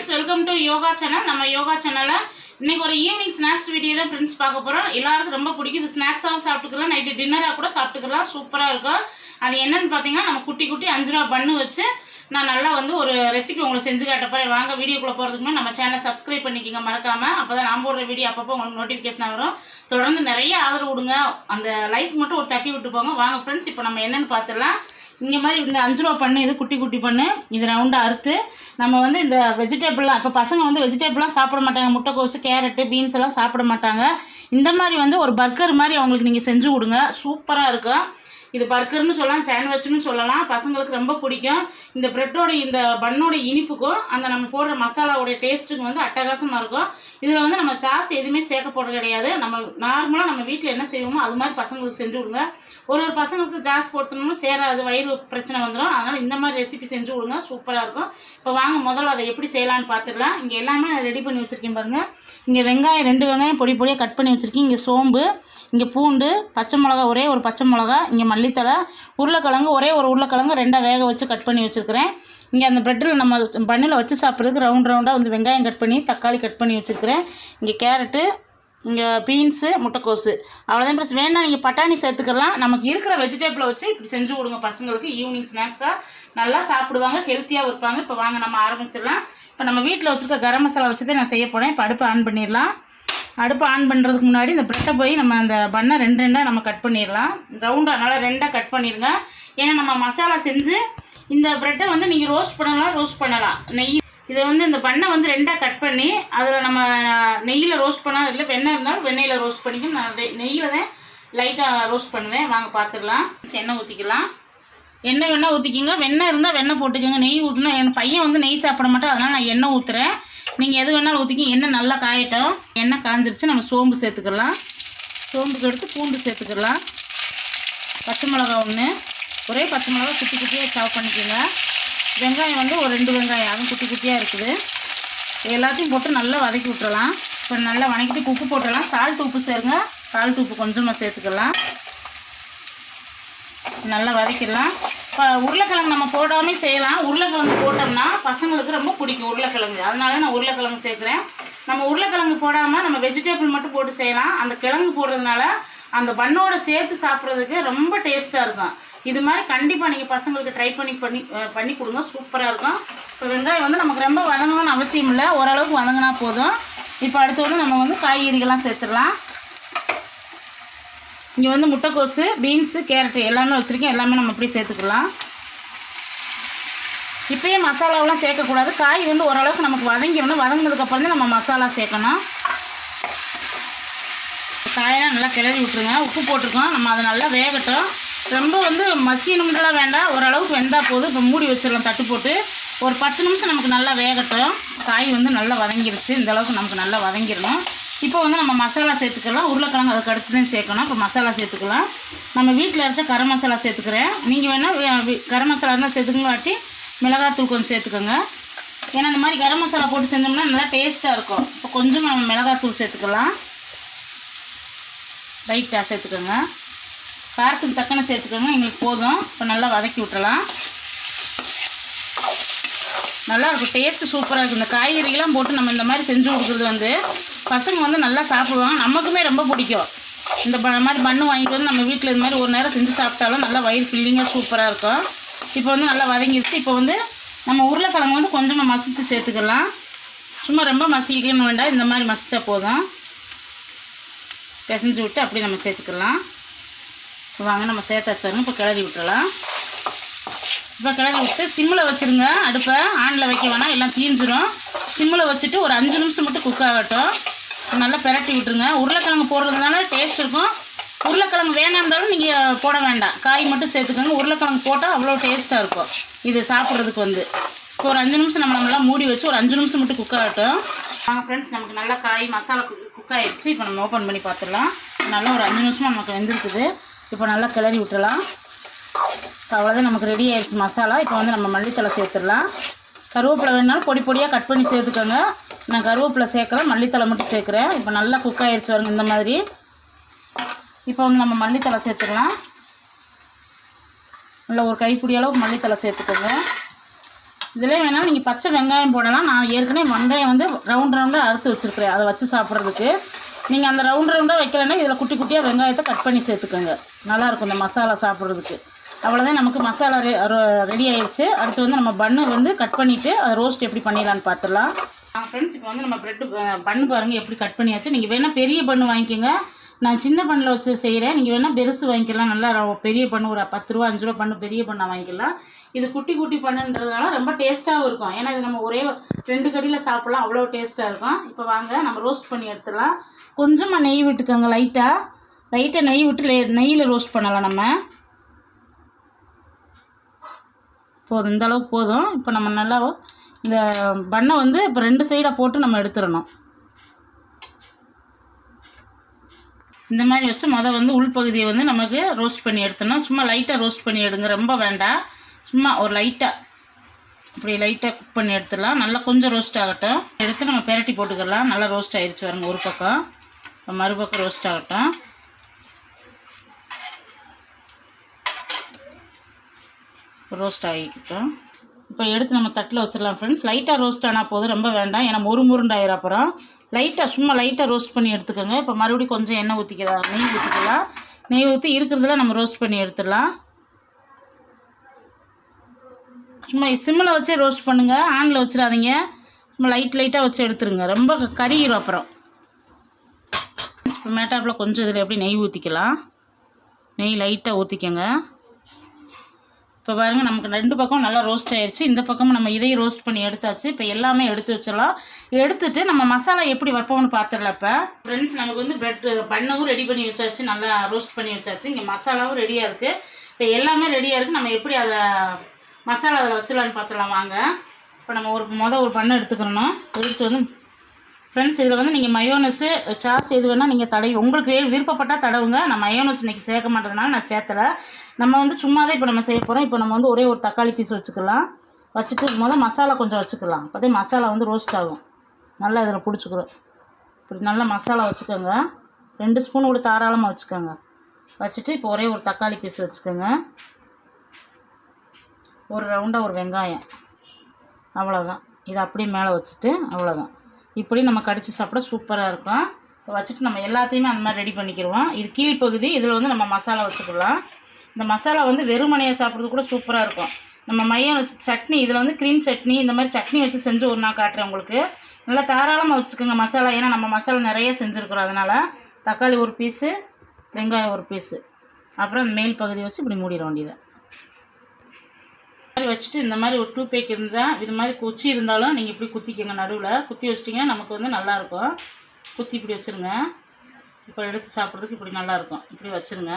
Friends welcome to yoga channel நம்ம யோகா சேனலில் இன்னைக்கு ஒரு ஈவினிங் ஸ்நாக்ஸ் வீடியோ தான் ஃப்ரெண்ட்ஸ் பார்க்க போகிறோம் எல்லாருக்கும் ரொம்ப பிடிக்கும். இது ஸ்நாக்ஸாகவும் சாப்பிட்டுக்கலாம். நைட்டு டின்னராக கூட சாப்பிட்டுக்கலாம். சூப்பராக இருக்கும். அது என்னென்னு பார்த்தீங்கன்னா நம்ம குட்டி குட்டி அஞ்சு ரூபா பண்ணு வச்சு நான் நல்லா வந்து ஒரு ரெசிபி உங்களுக்கு செஞ்சு காட்டப்போறேன் வாங்க வீடியோக்குள்ளே போகிறதுக்கு முன்னாடி நம்ம சேனலை சப்ஸ்கிரைப் பண்ணிக்கோங்க. மறக்காமல் அப்போ தான் நான் போடுற வீடியோ அப்பப்போ உங்களுக்கு நோட்டிஃபிகேஷன் வரும். தொடர்ந்து நிறைய ஆதரவு விடுங்க அந்த லைக் மட்டும் ஒரு தட்டி விட்டு போங்க. வாங்க ஃப்ரெண்ட்ஸ் இப்போ நம்ம என்னென்னு பார்த்துடலாம். இந்த மாதிரி இந்த அஞ்சு ரூபா பண்ணு இது குட்டி குட்டி பண்ணு இது ரவுண்டாக அறுத்து நம்ம வந்து இந்த வெஜிடபிள்லாம் இப்போ பசங்க வந்து வெஜிடபிள்லாம் சாப்பிட மாட்டாங்க. முட்டைக்கோசு கேரட்டு பீன்ஸ் எல்லாம் சாப்பிட மாட்டாங்க. இந்த மாதிரி வந்து ஒரு பர்கர் மாதிரி அவங்களுக்கு நீங்கள் செஞ்சு கொடுங்க. சூப்பராக இருக்கும். இது பர்கர்னு சொல்லலாம் சாண்ட்விச்னு சொல்லலாம். பசங்களுக்கு ரொம்ப பிடிக்கும். இந்த ப்ரெட்டோட இந்த பண்ணோட இனிப்புக்கும் அந்த நம்ம போடுற மசாலாவோட டேஸ்ட்டுக்கும் வந்து அட்டகாசமாக இருக்கும். இதில் வந்து நம்ம சாஸ் எதுவுமே சேர்க்க போடுறது கிடையாது. நம்ம நார்மலாக நம்ம வீட்டில் என்ன செய்வோமோ அது மாதிரி பசங்களுக்கு செஞ்சு விடுங்க ஒரு ஒரு பசங்களுக்கு ஜாஸ் போட்டோம்னா சேராது வயிறு பிரச்சனை வந்துடும் அதனால் இந்த மாதிரி ரெசிபி செஞ்சு விடுங்க சூப்பராக இருக்கும். இப்போ வாங்க முதல்ல அதை எப்படி செய்யலான்னு பார்த்துக்கலாம் இங்கே எல்லாமே நான் ரெடி பண்ணி வச்சுருக்கேன் பாருங்கள் இங்கே வெங்காயம் ரெண்டு வெங்காயம் பொடி பொடியாக கட் பண்ணி வச்சுருக்கேன். இங்கே சோம்பு இங்கே பூண்டு பச்சை மிளகா ஒரே ஒரு பச்சை மிளகா இங்கே மல்லித்தலை உருளைக்கிழங்கு ஒரே ஒரு உருளைக்கிழங்கு ரெண்டாக வேக வச்சு கட் பண்ணி வச்சுருக்கிறேன். இங்கே அந்த ப்ரெட்டில் நம்ம பண்ணில் வச்சு சாப்பிட்றதுக்கு ரவுண்ட் ரவுண்டாக வந்து வெங்காயம் கட் பண்ணி தக்காளி கட் பண்ணி வச்சுருக்கிறேன். இங்கே கேரட்டு இங்கே பீன்ஸு முட்டைக்கோஸு அவ்வளோதான் ப்ளஸ் வேண்டாம் நீங்கள் பட்டாணி சேர்த்துக்கலாம். நமக்கு இருக்கிற வெஜிடபிளை வச்சு இப்படி செஞ்சு கொடுங்க பசங்களுக்கு. ஈவினிங் ஸ்நாக்ஸாக நல்லா சாப்பிடுவாங்க ஹெல்த்தியாக இருப்பாங்க. இப்போ வாங்க நம்ம ஆரம்பிச்சிடலாம். இப்போ நம்ம வீட்டில் வச்சுருக்க கரம் மசாலா வச்சு தான் நான் செய்ய போகிறேன் இப்போ அடுப்பு ஆன் பண்ணிடலாம். அடுப்பு ஆன் பண்ணுறதுக்கு முன்னாடி இந்த ப்ரெட்டை போய் நம்ம அந்த பண்ணை ரெண்டு ரெண்டாக நம்ம கட் பண்ணிடலாம். ரவுண்டாக அதனால் ரெண்டாக கட் பண்ணிடுங்க ஏன்னா நம்ம மசாலா செஞ்சு இந்த ப்ரெட்டை வந்து நீங்கள் ரோஸ்ட் பண்ணலாம் ரோஸ்ட் பண்ணலாம். நெய் இதை வந்து இந்த பண்ணை வந்து ரெண்டாக கட் பண்ணி அதில் நம்ம நெய்யில் ரோஸ்ட் பண்ணால் இல்லை வெண்ணெய் இருந்தாலும் வெண்ணெயில் ரோஸ்ட் பண்ணிக்கணும் நான் நெய்யில் தான் லைட்டாக ரோஸ்ட் பண்ணுவேன். வாங்க பார்த்துக்கலாம். எண்ணெய் ஊற்றிக்கலாம் எண்ணெய் வேணால் ஊற்றிக்கிங்க வெண்ணெய் இருந்தால் வெண்ணெய் போட்டுக்கோங்க. நெய் ஊற்றினா என் பையன் வந்து நெய் சாப்பிட மாட்டேன். அதனால் நான் எண்ணெய் ஊற்றுறேன் நீங்கள் எது வேணாலும் ஊற்றிக்கிங்க எண்ணெய் நல்லா காயட்டும். எண்ணெய் காஞ்சிருச்சு. நம்ம சோம்பு சேர்த்துக்கலாம். சோம்புக்கு எடுத்து பூண்டு சேர்த்துக்கலாம். பச்சை மிளகா ஒன்று ஒரே பச்சை மிளகா குட்டி குட்டியாக சாப் பண்ணிக்கோங்க. வெங்காயம் வந்து ஒரு ரெண்டு வெங்காயம். அதுவும் குட்டி குட்டியாக இருக்குது. எல்லாத்தையும் போட்டு நல்லா வதக்கி விட்டுறலாம். இப்போ நல்லா வதக்கிட்டு உப்பு போட்டுடலாம் சால்ட் உப்பு சேருங்க. சால்ட் உப்பு கொஞ்சமாக சேர்த்துக்கலாம். நல்லா வதக்கிடலாம். இப்போ உருளைக்கிழங்கு நம்ம போடாமே செய்யலாம். உருளைக்கிழங்கு போட்டோம்னா பசங்களுக்கு ரொம்ப பிடிக்கும் உருளைக்கிழங்கு. அதனால நான் உருளைக்கிழங்கு சேர்க்குறேன். நம்ம உருளைக்கிழங்கு போடாமல் நம்ம வெஜிடபிள் மட்டும் போட்டு செய்யலாம். அந்த கிழங்கு போடுறதுனால அந்த பண்ணோட சேர்த்து சாப்பிட்றதுக்கு ரொம்ப டேஸ்ட்டாக இருக்கும். இது மாதிரி கண்டிப்பாக நீங்கள் பசங்களுக்கு ட்ரை பண்ணி பண்ணி பண்ணி கொடுங்க. சூப்பராக இருக்கும். இப்போ வெங்காயம் வந்து நமக்கு ரொம்ப வதங்கணும்னு அவசியம் இல்லை. ஓரளவுக்கு வதங்கினா போதும். இப்போ அடுத்து வந்து நம்ம வந்து காய்கறிகள்லாம் சேர்த்துடலாம். இங்கே வந்து முட்டைக்கோஸு பீன்ஸு கேரட்டு எல்லாமே வச்சுருக்கேன். எல்லாமே நம்ம அப்படியே சேர்த்துக்கலாம். இப்போயே மசாலாவெலாம் சேர்க்கக்கூடாது. காய் வந்து ஓரளவுக்கு நமக்கு வதங்கிடணும் வதங்கினதுக்கப்புறம் தான் நம்ம மசாலா சேர்க்கணும். காயெல்லாம் நல்லா கிளறி விட்ருங்க உப்பு போட்டிருக்கோம். நம்ம அதை நல்லா வேகட்டும். ரொம்ப வந்து மசியணும்லாம் வேண்டாம். ஓரளவுக்கு வெந்தால் போதும். இப்போ மூடி வச்சிடலாம் தட்டு போட்டு. ஒரு பத்து நிமிஷம் நமக்கு நல்லா வேகட்டும். காய் வந்து நல்லா வதங்கிருச்சு. இந்தளவுக்கு நமக்கு நல்லா வதங்கிடணும். இப்போ வந்து நம்ம மசாலா சேர்த்துக்கலாம். உருளைக்கிழங்கு அதுக்கு அடுத்து தான் சேர்க்கணும். இப்போ மசாலா சேர்த்துக்கலாம். நம்ம வீட்டில் அரைச்ச கரம் மசாலா சேர்த்துக்கிறேன். நீங்கள் வேணால் கரம் மசாலா இருந்தால் சேர்த்துக்கணும். மிளகாத்தூள் கொஞ்சம் சேர்த்துக்கோங்க. ஏன்னா இந்த மாதிரி கரம் மசாலா போட்டு செஞ்சோம்னா நல்லா டேஸ்ட்டாக இருக்கும். இப்போ கொஞ்சம் நம்ம மிளகாத்தூள் சேர்த்துக்கலாம். லைட்டாக சேர்த்துக்கோங்க. காரத்துக்கு தக்கன சேர்த்துக்கோங்க. எங்களுக்கு போதும். இப்போ நல்லா வதக்கி விட்டுறலாம். நல்லா இருக்கும். டேஸ்ட்டு சூப்பராக இருக்கும். இந்த காய்கறிலாம் போட்டு நம்ம இந்த மாதிரி செஞ்சு கொடுக்குறது வந்து பசங்க வந்து நல்லா சாப்பிடுவாங்க. நமக்குமே ரொம்ப பிடிக்கும். இந்த ப மாதிரி பண்ணு வாங்கிட்டு வந்து நம்ம வீட்டில் இந்த மாதிரி ஒரு நேரம் செஞ்சு சாப்பிட்டாலும் நல்லா வயிறு ஃபில்லிங்காக சூப்பராக இருக்கும். இப்போ வந்து நல்லா வதங்கிடுச்சு இப்போ வந்து நம்ம உருளைக்கிழங்கு வந்து கொஞ்சமாக மசிச்சு சேர்த்துக்கலாம். சும்மா ரொம்ப மசிக்கணும் வேண்டாம் இந்த மாதிரி மசித்தா போதும். பிசைஞ்சு விட்டு அப்படியே நம்ம சேர்த்துக்கலாம். வாங்க நம்ம சேர்த்தாச்சு வரணும் இப்போ கிளறி விட்டுறலாம். இப்போ கிளறி விட்டு சிம்மில் வச்சுருங்க. அடுப்பை ஆனில் வைக்க வேணாம் எல்லாம் தீஞ்சிரும் சிம்மில் வச்சுட்டு ஒரு அஞ்சு நிமிஷம் மட்டும் குக் ஆகட்டும். நல்லா பிரட்டி விட்டுருங்க. உருளைக்கிழங்கு போடுறதுனால டேஸ்ட் இருக்கும். உருளைக்கிழங்கு வேணாம்னாலும் நீங்கள் போட வேண்டாம். காய் மட்டும் சேர்த்துக்கோங்க. உருளைக்கிழங்கு போட்டால் அவ்வளோ டேஸ்ட்டாக இருக்கும். இது சாப்பிட்றதுக்கு வந்து. இப்போ ஒரு அஞ்சு நிமிஷம் நம்ம நம்மளாம் மூடி வச்சு ஒரு அஞ்சு நிமிஷம் மட்டும் குக் ஆகட்டும். வாங்க ஃப்ரெண்ட்ஸ் நமக்கு நல்லா காய் மசாலா குக் ஆகிடுச்சு இப்போ நம்ம ஓப்பன் பண்ணி பார்த்துடலாம். நல்லா ஒரு அஞ்சு நிமிஷமாக நமக்கு வெந்திருக்குது. இப்போ நல்லா கிளறி விட்டுலாம் அவ்வளோதான் நமக்கு ரெடி ஆயிடுச்சு மசாலா. இப்போ வந்து நம்ம மல்லித்தலை சேர்த்துடலாம். கருவேப்பிலை வேணாலும் பொடி பொடியாக கட் பண்ணி சேர்த்துக்கோங்க. நான் கருவேப்பிலை சேர்க்குறேன் மல்லித்தலை மட்டும் சேர்க்குறேன். இப்போ நல்லா குக் ஆகிடுச்சு வருங்க இந்த மாதிரி. இப்போ வந்து நம்ம மல்லித்தலை சேர்த்துக்கலாம் நல்லா ஒரு கைப்பிடி அளவுக்கு மல்லித்தலை சேர்த்துக்கோங்க. இதில் வேணாலும் நீங்கள் பச்சை வெங்காயம் போடலாம். நான் ஏற்கனவே வெங்காயம் வந்து ரவுண்ட் ரவுண்டாக அறுத்து வச்சுருக்கிறேன் அதை வச்சு சாப்பிட்றதுக்கு. நீங்கள் அந்த ரவுண்ட் ரவுண்டாக வைக்கலன்னா இதில் குட்டி குட்டியாக வெங்காயத்தை கட் பண்ணி சேர்த்துக்கோங்க. நல்லாயிருக்கும் இந்த மசாலா சாப்பிட்றதுக்கு. அவ்வளோதான் நமக்கு மசாலா ரெ ரெடி ஆயிடுச்சு அடுத்து வந்து நம்ம பன்னு வந்து கட் பண்ணிவிட்டு அதை ரோஸ்ட் எப்படி பண்ணிடலான்னு பார்த்துடலாம் ஃப்ரெண்ட்ஸ் இப்போ வந்து நம்ம ப்ரெட்டு பண்ணு பாருங்கள் எப்படி கட் பண்ணியாச்சு. நீங்கள் வேணால் பெரிய பண்ணு வாங்கிக்கோங்க. நான் சின்ன பண்ணில் வச்சு செய்கிறேன் நீங்கள் வேணால் பெருசு வாங்கிக்கலாம். நல்லா பெரிய பண்ணு ஒரு பத்து ரூபா அஞ்சு ரூபா பண்ணு பெரிய பண்ணை வாங்கிக்கலாம். இது குட்டி குட்டி பண்ணுன்றதுனால ரொம்ப டேஸ்ட்டாகவும் இருக்கும். ஏன்னா இது நம்ம ஒரே ரெண்டு கடியில் சாப்பிட்லாம். அவ்வளோ டேஸ்ட்டாக இருக்கும். இப்போ வாங்க நம்ம ரோஸ்ட் பண்ணி எடுத்துடலாம். கொஞ்சமாக நெய் விட்டுக்கோங்க லைட்டாக லைட்டாக நெய் விட்டு நெய்யில் ரோஸ்ட் பண்ணலாம் நம்ம. போதும். இந்த அளவுக்கு போதும். இப்போ நம்ம நல்லா இந்த பண்ணை வந்து இப்போ ரெண்டு சைடாக போட்டு நம்ம எடுத்துடணும். இந்த மாதிரி வச்சு மொதல் வந்து உள்பகுதியை வந்து நமக்கு ரோஸ்ட் பண்ணி எடுத்துடணும். சும்மா லைட்டாக ரோஸ்ட் பண்ணி எடுங்க. ரொம்ப வேண்டாம். சும்மா ஒரு லைட்டாக இப்படி லைட்டாக குக் பண்ணி எடுத்துடலாம். நல்லா கொஞ்சம் ரோஸ்ட் ஆகட்டும். எடுத்து நம்ம பெரட்டி போட்டுக்கலாம். நல்லா ரோஸ்ட் ஆயிடுச்சு பாருங்க ஒரு பக்கம். மறுபக்கம் ரோஸ்ட் ஆகட்டும். ரோஸ்ட் ஆகிக்கிட்டோம். இப்போ எடுத்து நம்ம தட்டில் வச்சிடலாம் ஃப்ரெண்ட்ஸ் லைட்டாக ரோஸ்ட் ஆனால் போதும் ரொம்ப வேண்டாம். ஏன்னா ஒரு முருண்டாயிரம் அப்புறம் லைட்டாக சும்மா லைட்டாக ரோஸ்ட் பண்ணி எடுத்துக்கோங்க. இப்போ மறுபடியும் கொஞ்சம் எண்ணெய் ஊற்றிக்கலாம் நெய் ஊற்றிக்கலாம் நெய் ஊற்றி இருக்கிறதுல நம்ம ரோஸ்ட் பண்ணி எடுத்துடலாம். சும்மா சிம்மில் வச்சே ரோஸ்ட் பண்ணுங்கள் ஆனில் வச்சிடாதீங்க. சும்மா லைட் லைட்டாக வச்சு எடுத்துருங்க. ரொம்ப கறியிரும் அப்புறம். இப்போ மேட்டாப்பில் கொஞ்சம் இதில் எப்படி நெய் ஊற்றிக்கலாம் நெய் லைட்டாக ஊற்றிக்கங்க இப்போ பாருங்கள் நமக்கு ரெண்டு பக்கம் நல்லா ரோஸ்ட் ஆயிடுச்சு இந்த பக்கமும் நம்ம இதையும் ரோஸ்ட் பண்ணி எடுத்தாச்சு. இப்போ எல்லாமே எடுத்து வச்சிடலாம். எடுத்துட்டு நம்ம மசாலா எப்படி வைப்போம்னு பார்த்துடல இப்போ. ஃப்ரெண்ட்ஸ் நமக்கு வந்து பிரெட் பண்ணவும் ரெடி பண்ணி வச்சாச்சு. நல்லா ரோஸ்ட் பண்ணி வச்சாச்சு. இங்கே மசாலாவும் ரெடியாக இருக்குது இப்போ எல்லாமே ரெடியாக இருக்குது நம்ம எப்படி அதை மசாலா அதில் வச்சிடலான்னு பார்த்துடலாம் வாங்க. இப்போ நம்ம ஒரு மொதல் ஒரு பண்ணை எடுத்துக்கிறணும் எடுத்து வந்து ஃப்ரெண்ட்ஸ் இதில் வந்து நீங்கள் மயோனஸு சாஸ் எது வேணால் நீங்கள் தடவி உங்களுக்கு வே- விருப்பப்பட்டால் தடவுங்க. நான் மயோனஸ் இன்றைக்கி சேர்க்க மாட்டதுனால நான் சேர்த்தலை. நம்ம வந்து சும்மா தான் இப்போ நம்ம செய்ய போகிறோம் இப்போ நம்ம வந்து ஒரே ஒரு தக்காளி பீஸ் வச்சுக்கலாம். வச்சுட்டு முதல் மசாலா கொஞ்சம் வச்சுக்கலாம். பார்த்தே மசாலா வந்து ரோஸ்ட் ஆகும். நல்லா இதில் பிடிச்சிக்கிறோம் இப்படி நல்லா மசாலா வச்சுக்கோங்க. ரெண்டு ஸ்பூன் கூட தாராளமாக வச்சுக்கோங்க. வச்சுட்டு இப்போ ஒரே ஒரு தக்காளி பீஸ் வச்சுக்கோங்க. ஒரு ரவுண்டாக ஒரு வெங்காயம். அவ்வளோதான் இதை அப்படியே மேலே வச்சுட்டு அவ்வளோதான் இப்படி நம்ம கடிச்சு சாப்பிட சூப்பராக இருக்கும். இப்போ வச்சுட்டு நம்ம எல்லாத்தையுமே அந்த மாதிரி ரெடி பண்ணிக்கிடுவோம் இது கீழ்ப்பகுதி இதில் வந்து நம்ம மசாலா வச்சுக்கலாம். இந்த மசாலா வந்து வெறுமனையை சாப்பிட்றது கூட சூப்பராக இருக்கும். நம்ம மையம் சட்னி இதில் வந்து க்ரீன் சட்னி இந்த மாதிரி சட்னி வச்சு செஞ்சு ஒரு நாள் காட்டுறேன் உங்களுக்கு. நல்லா தாராளமாக வச்சுக்கோங்க மசாலா. ஏன்னா நம்ம மசாலா நிறைய செஞ்சுருக்குறோம். அதனால் தக்காளி ஒரு பீஸு வெங்காயம் ஒரு பீஸு அப்புறம் அந்த மேல் பகுதி வச்சு இப்படி மூடிட வேண்டியது. மாதிரி வச்சுட்டு இந்த மாதிரி ஒரு டூ பேக் இருந்தால் இது மாதிரி குச்சி இருந்தாலும் நீங்கள் இப்படி குத்திக்கோங்க நடுவில். குத்தி வச்சிட்டிங்கன்னா நமக்கு வந்து நல்லாயிருக்கும் குத்தி இப்படி வச்சுருங்க. இப்போ எடுத்து சாப்பிட்றதுக்கு இப்படி நல்லாயிருக்கும் இப்படி வச்சுருங்க.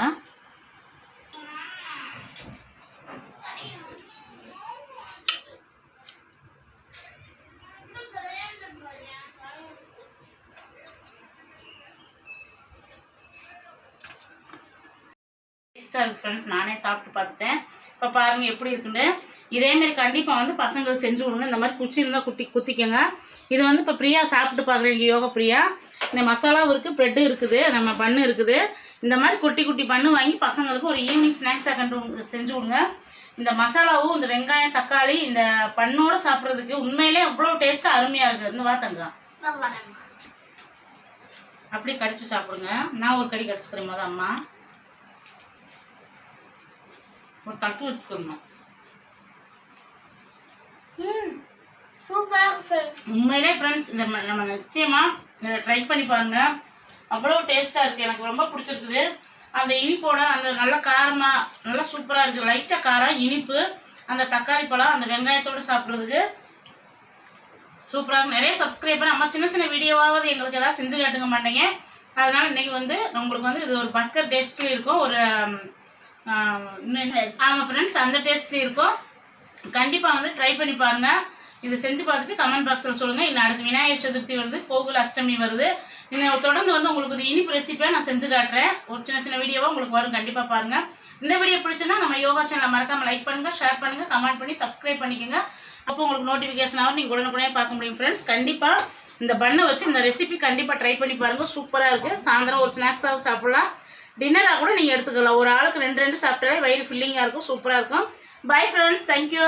டேஸ்ட்டாக இருக்குது ஃப்ரெண்ட்ஸ் நானே சாப்பிட்டு பார்த்துட்டேன். இப்போ பாருங்கள் எப்படி இருக்குன்னு. இதேமாரி கண்டிப்பாக வந்து பசங்களுக்கு செஞ்சு கொடுங்க. இந்த மாதிரி குச்சி இருந்தால் குட்டி குத்திக்கோங்க. இது வந்து இப்போ பிரியா சாப்பிட்டு பார்க்குறீங்க யோகா பிரியா. இந்த மசாலாவும் இருக்குது ப்ரெட்டும் இருக்குது நம்ம பண்ணு இருக்குது. இந்த மாதிரி குட்டி குட்டி பண்ணு வாங்கி பசங்களுக்கு ஒரு ஈவினிங் ஸ்நாக்ஸாக கண்டு செஞ்சு கொடுங்க. இந்த மசாலாவும் இந்த வெங்காயம் தக்காளி இந்த பண்ணோட சாப்பிட்றதுக்கு உண்மையிலே அவ்வளோ டேஸ்ட்டாக அருமையாக இருக்குது இந்த வாத்தங்க அப்படியே கடிச்சு சாப்பிடுங்க. நான் ஒரு கடி கடிச்சுக்கிறேன் மொதல் அம்மா. ஒரு தட்டு வச்சுக்கணும். உண்மையிலே ஃப்ரெண்ட்ஸ் இந்த நம்ம நிச்சயமாக இதை ட்ரை பண்ணி பாருங்க. அவ்வளோ டேஸ்ட்டாக இருக்குது எனக்கு ரொம்ப பிடிச்சிருக்குது. அந்த இனிப்போட அந்த நல்ல காரமாக நல்லா சூப்பராக இருக்குது லைட்டாக காரம் இனிப்பு அந்த தக்காளி பழம் அந்த வெங்காயத்தோடு சாப்பிட்றதுக்கு சூப்பராக நிறைய சப்ஸ்கிரைபர் நம்ம சின்ன சின்ன வீடியோவாவது எங்களுக்கு ஏதாவது செஞ்சு காட்டுங்க மாட்டேங்க. அதனால இன்னைக்கு வந்து உங்களுக்கு வந்து இது ஒரு பர்கர் டேஸ்ட்லேயும் இருக்கும். ஒரு ஆமாம் ஃப்ரெண்ட்ஸ் அந்த டேஸ்ட்லேயும் இருக்கும். கண்டிப்பாக வந்து ட்ரை பண்ணி பாருங்கள் இதை செஞ்சு பார்த்துட்டு கமெண்ட் பாக்ஸில் சொல்லுங்கள் இல்லை அடுத்து விநாயகர் சதுர்த்தி வருது கோகுல் அஷ்டமி வருது. இன்னும் தொடர்ந்து வந்து உங்களுக்கு ஒரு இனிப்பு ரெசிபியாக நான் செஞ்சு காட்டுறேன். ஒரு சின்ன சின்ன வீடியோவாக உங்களுக்கு வரும். கண்டிப்பாக பாருங்கள் இந்த வீடியோ பிடிச்சிருந்தா நம்ம யோகா சேனலை மறக்காமல் லைக் பண்ணுங்கள் ஷேர் பண்ணுங்கள் கமெண்ட் பண்ணி சப்ஸ்கிரைப் பண்ணிக்கோங்க. அப்போ உங்களுக்கு நோட்டிஃபிகேஷன் ஆகும். நீங்கள் உடனுக்குடனே பார்க்க முடியும் ஃப்ரெண்ட்ஸ் கண்டிப்பாக இந்த பண்ணை வச்சு இந்த ரெசிபி கண்டிப்பாக ட்ரை பண்ணி பாருங்கள் சூப்பராக இருக்குது சாயந்தரம் ஒரு ஸ்நாக்ஸாக சாப்பிட்லாம். டின்னராக கூட நீங்கள் எடுத்துக்கலாம். ஒரு ஆளுக்கு ரெண்டு ரெண்டு சாப்பிட்டாலே வயிறு ஃபில்லிங்காக இருக்கும். சூப்பராக இருக்கும். Bye friends thank you